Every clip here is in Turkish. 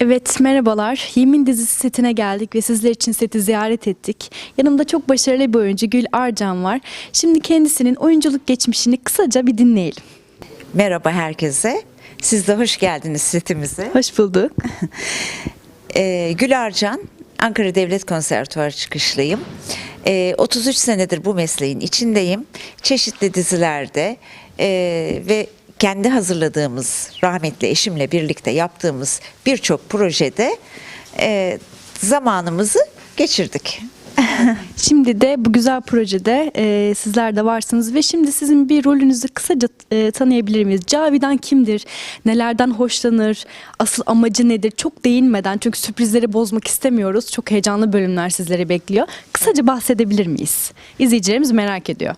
Evet merhabalar. Yemin dizisi setine geldik ve sizler için seti ziyaret ettik. Yanımda çok başarılı bir oyuncu Gül Arcan var. Şimdi kendisinin oyunculuk geçmişini kısaca bir dinleyelim. Merhaba herkese. Siz de hoş geldiniz setimize. Hoş bulduk. Ee, Gül Arcan, Ankara Devlet Konservatuarı çıkışlıyım. Ee, 33 senedir bu mesleğin içindeyim. Çeşitli dizilerde e, ve kendi hazırladığımız rahmetli eşimle birlikte yaptığımız birçok projede e, zamanımızı geçirdik. Şimdi de bu güzel projede e, sizler de varsınız ve şimdi sizin bir rolünüzü kısaca e, tanıyabilir miyiz? Cavidan kimdir? Nelerden hoşlanır? Asıl amacı nedir? Çok değinmeden çünkü sürprizleri bozmak istemiyoruz. Çok heyecanlı bölümler sizleri bekliyor. Kısaca bahsedebilir miyiz? İzleyicilerimiz merak ediyor.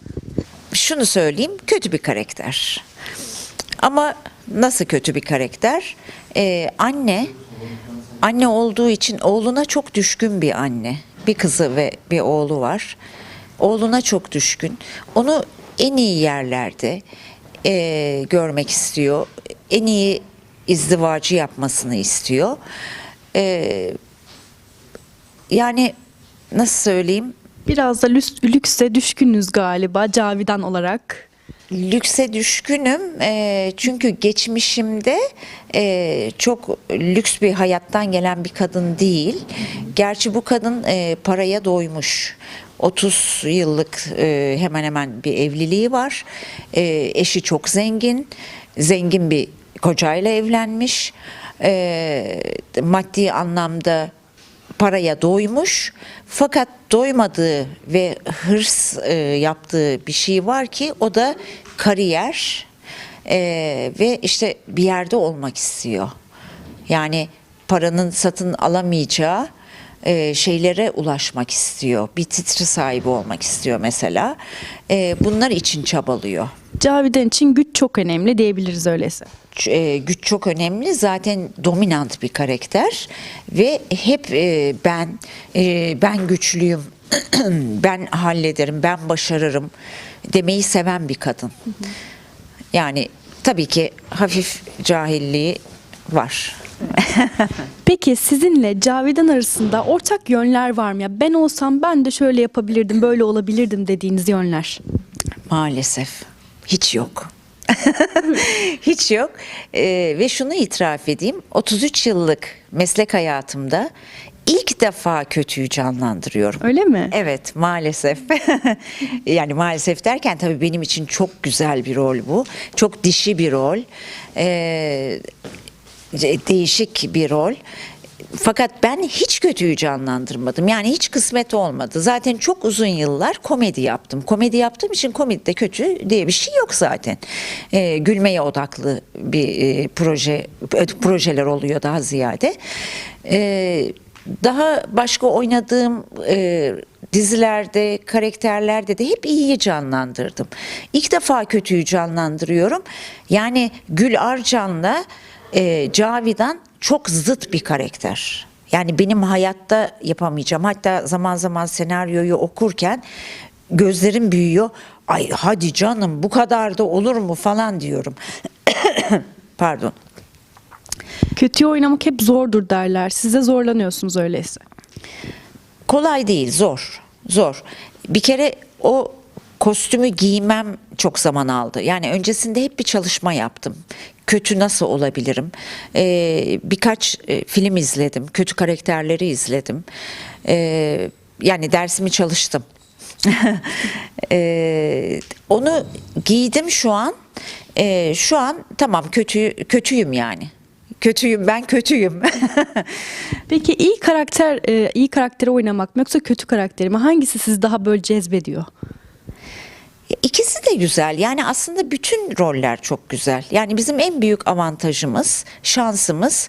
şunu söyleyeyim kötü bir karakter. Ama nasıl kötü bir karakter? Ee, anne anne olduğu için oğluna çok düşkün bir anne. Bir kızı ve bir oğlu var. Oğluna çok düşkün. Onu en iyi yerlerde e, görmek istiyor. En iyi izdivacı yapmasını istiyor. Ee, yani nasıl söyleyeyim? Biraz da lüks, lükse düşkünüz galiba Cavidan olarak. Lükse düşkünüm Eee, çünkü geçmişimde eee, çok lüks bir hayattan gelen bir kadın değil. Gerçi bu kadın eee, paraya doymuş. 30 yıllık eee, hemen hemen bir evliliği var. Eee, eşi çok zengin, zengin bir kocayla evlenmiş. Eee, maddi anlamda paraya doymuş fakat doymadığı ve hırs e, yaptığı bir şey var ki o da kariyer e, ve işte bir yerde olmak istiyor. Yani paranın satın alamayacağı e, şeylere ulaşmak istiyor. Bir titri sahibi olmak istiyor mesela. E, bunlar için çabalıyor. Cavidan için güç çok önemli diyebiliriz öyleyse. E, güç çok önemli. Zaten dominant bir karakter ve hep e, ben e, ben güçlüyüm. ben hallederim, ben başarırım demeyi seven bir kadın. Yani tabii ki hafif cahilliği var. Peki sizinle Cavidan arasında ortak yönler var mı? Ya ben olsam ben de şöyle yapabilirdim, böyle olabilirdim dediğiniz yönler. Maalesef hiç yok. hiç yok. Ee, ve şunu itiraf edeyim. 33 yıllık meslek hayatımda ilk defa kötüyü canlandırıyorum. Öyle mi? Evet maalesef. yani maalesef derken tabii benim için çok güzel bir rol bu. Çok dişi bir rol. Ee, değişik bir rol. Fakat ben hiç kötüyü canlandırmadım. Yani hiç kısmet olmadı. Zaten çok uzun yıllar komedi yaptım. Komedi yaptığım için komedide kötü diye bir şey yok zaten. Ee, gülmeye odaklı bir e, proje projeler oluyor daha ziyade. Ee, daha başka oynadığım e, dizilerde, karakterlerde de hep iyiyi canlandırdım. İlk defa kötüyü canlandırıyorum. Yani Gül Arcan'la e, Cavidan çok zıt bir karakter. Yani benim hayatta yapamayacağım. Hatta zaman zaman senaryoyu okurken gözlerim büyüyor. Ay hadi canım bu kadar da olur mu falan diyorum. Pardon. Kötüyü oynamak hep zordur derler. Siz de zorlanıyorsunuz öyleyse. Kolay değil, zor. Zor. Bir kere o kostümü giymem çok zaman aldı. Yani öncesinde hep bir çalışma yaptım. Kötü nasıl olabilirim? Ee, birkaç e, film izledim. Kötü karakterleri izledim. Ee, yani dersimi çalıştım. Ee, onu giydim şu an. Ee, şu an tamam kötü kötüyüm yani. Kötüyüm ben kötüyüm. Peki iyi karakter, e, iyi karakteri oynamak mı yoksa kötü karakteri mi? Hangisi sizi daha böyle cezbediyor? İkisi de güzel. Yani aslında bütün roller çok güzel. Yani bizim en büyük avantajımız, şansımız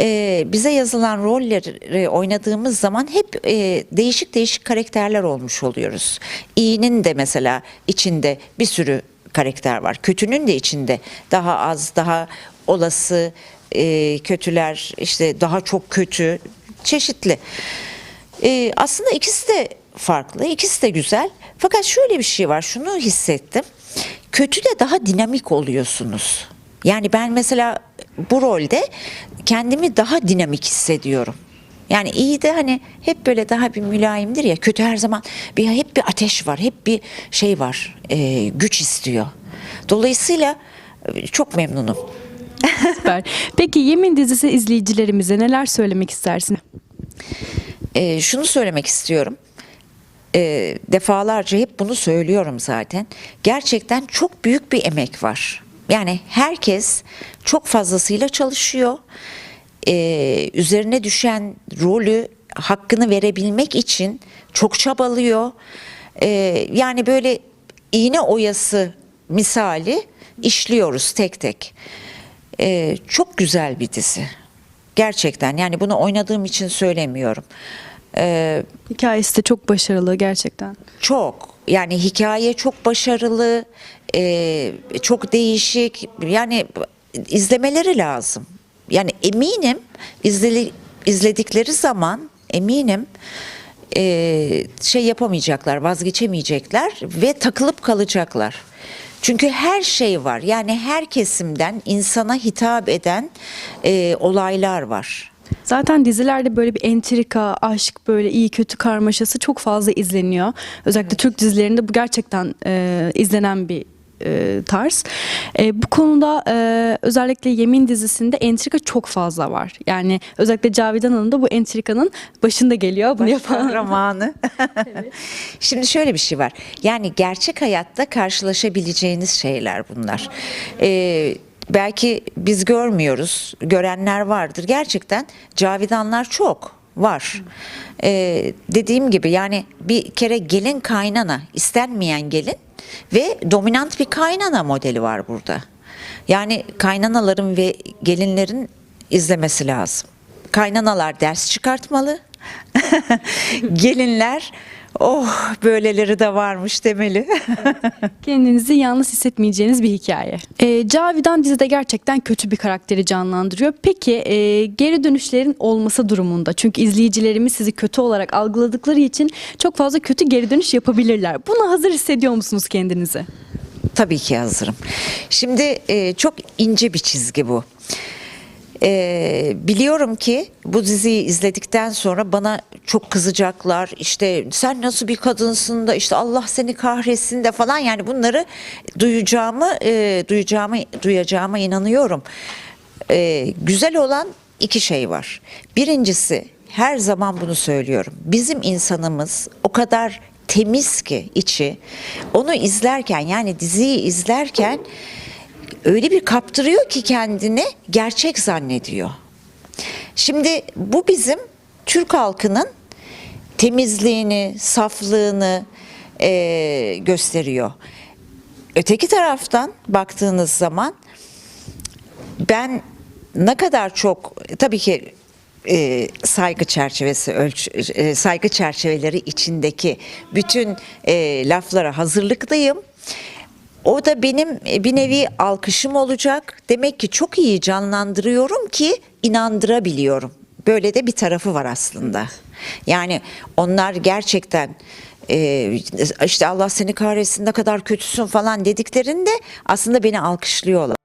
e, bize yazılan rolleri oynadığımız zaman hep e, değişik değişik karakterler olmuş oluyoruz. İyinin de mesela içinde bir sürü karakter var. Kötünün de içinde daha az, daha olası e, kötüler, işte daha çok kötü, çeşitli. Ee, aslında ikisi de farklı, ikisi de güzel. Fakat şöyle bir şey var, şunu hissettim. Kötü de daha dinamik oluyorsunuz. Yani ben mesela bu rolde kendimi daha dinamik hissediyorum. Yani iyi de hani hep böyle daha bir mülayimdir ya. Kötü her zaman bir hep bir ateş var, hep bir şey var, e, güç istiyor. Dolayısıyla e, çok memnunum. Süper. Peki Yemin dizisi izleyicilerimize neler söylemek istersin? E, şunu söylemek istiyorum. E, defalarca hep bunu söylüyorum zaten. Gerçekten çok büyük bir emek var. Yani herkes çok fazlasıyla çalışıyor. E, üzerine düşen rolü hakkını verebilmek için çok çabalıyor. E, yani böyle iğne oyası misali işliyoruz tek tek. E, çok güzel bir dizi. Gerçekten yani bunu oynadığım için söylemiyorum. Ee, Hikayesi de çok başarılı gerçekten. çok yani hikaye çok başarılı, e, çok değişik. Yani izlemeleri lazım. Yani eminim izledi, izledikleri zaman eminim e, şey yapamayacaklar, vazgeçemeyecekler ve takılıp kalacaklar. Çünkü her şey var. Yani her kesimden insana hitap eden e, olaylar var. Zaten dizilerde böyle bir entrika, aşk, böyle iyi kötü karmaşası çok fazla izleniyor. Özellikle Türk dizilerinde bu gerçekten e, izlenen bir e, tarz. E, bu konuda e, özellikle Yemin dizisinde entrika çok fazla var. Yani özellikle Cavidan Hanım da bu entrikanın başında geliyor. Bunu yapan kahramanı. Şimdi şöyle bir şey var. Yani gerçek hayatta karşılaşabileceğiniz şeyler bunlar. Ee, belki biz görmüyoruz, görenler vardır. Gerçekten cavidanlar çok var. Ee, dediğim gibi yani bir kere gelin kaynana, istenmeyen gelin ve dominant bir kaynana modeli var burada. Yani kaynanaların ve gelinlerin izlemesi lazım. Kaynanalar ders çıkartmalı. Gelinler oh böyleleri de varmış demeli. Kendinizi yalnız hissetmeyeceğiniz bir hikaye. Ee, Cavidan dizide gerçekten kötü bir karakteri canlandırıyor. Peki e, geri dönüşlerin olması durumunda çünkü izleyicilerimiz sizi kötü olarak algıladıkları için çok fazla kötü geri dönüş yapabilirler. Buna hazır hissediyor musunuz kendinizi? Tabii ki hazırım. Şimdi e, çok ince bir çizgi bu. E, biliyorum ki bu diziyi izledikten sonra bana çok kızacaklar. İşte sen nasıl bir kadınsın da işte Allah seni kahretsin de falan yani bunları duyacağımı e, duyacağımı duyacağıma inanıyorum. E, güzel olan iki şey var. Birincisi her zaman bunu söylüyorum. Bizim insanımız o kadar temiz ki içi. Onu izlerken yani diziyi izlerken öyle bir kaptırıyor ki kendini gerçek zannediyor. Şimdi bu bizim Türk halkının temizliğini, saflığını eee, gösteriyor. Öteki taraftan baktığınız zaman ben ne kadar çok tabii ki e, saygı çerçevesi ölç e, saygı çerçeveleri içindeki bütün e, laflara hazırlıklıyım. O da benim e, bir nevi alkışım olacak. Demek ki çok iyi canlandırıyorum ki inandırabiliyorum. Böyle de bir tarafı var aslında. Yani onlar gerçekten e, işte Allah seni kahretsin ne kadar kötüsün falan dediklerinde aslında beni alkışlıyorlar.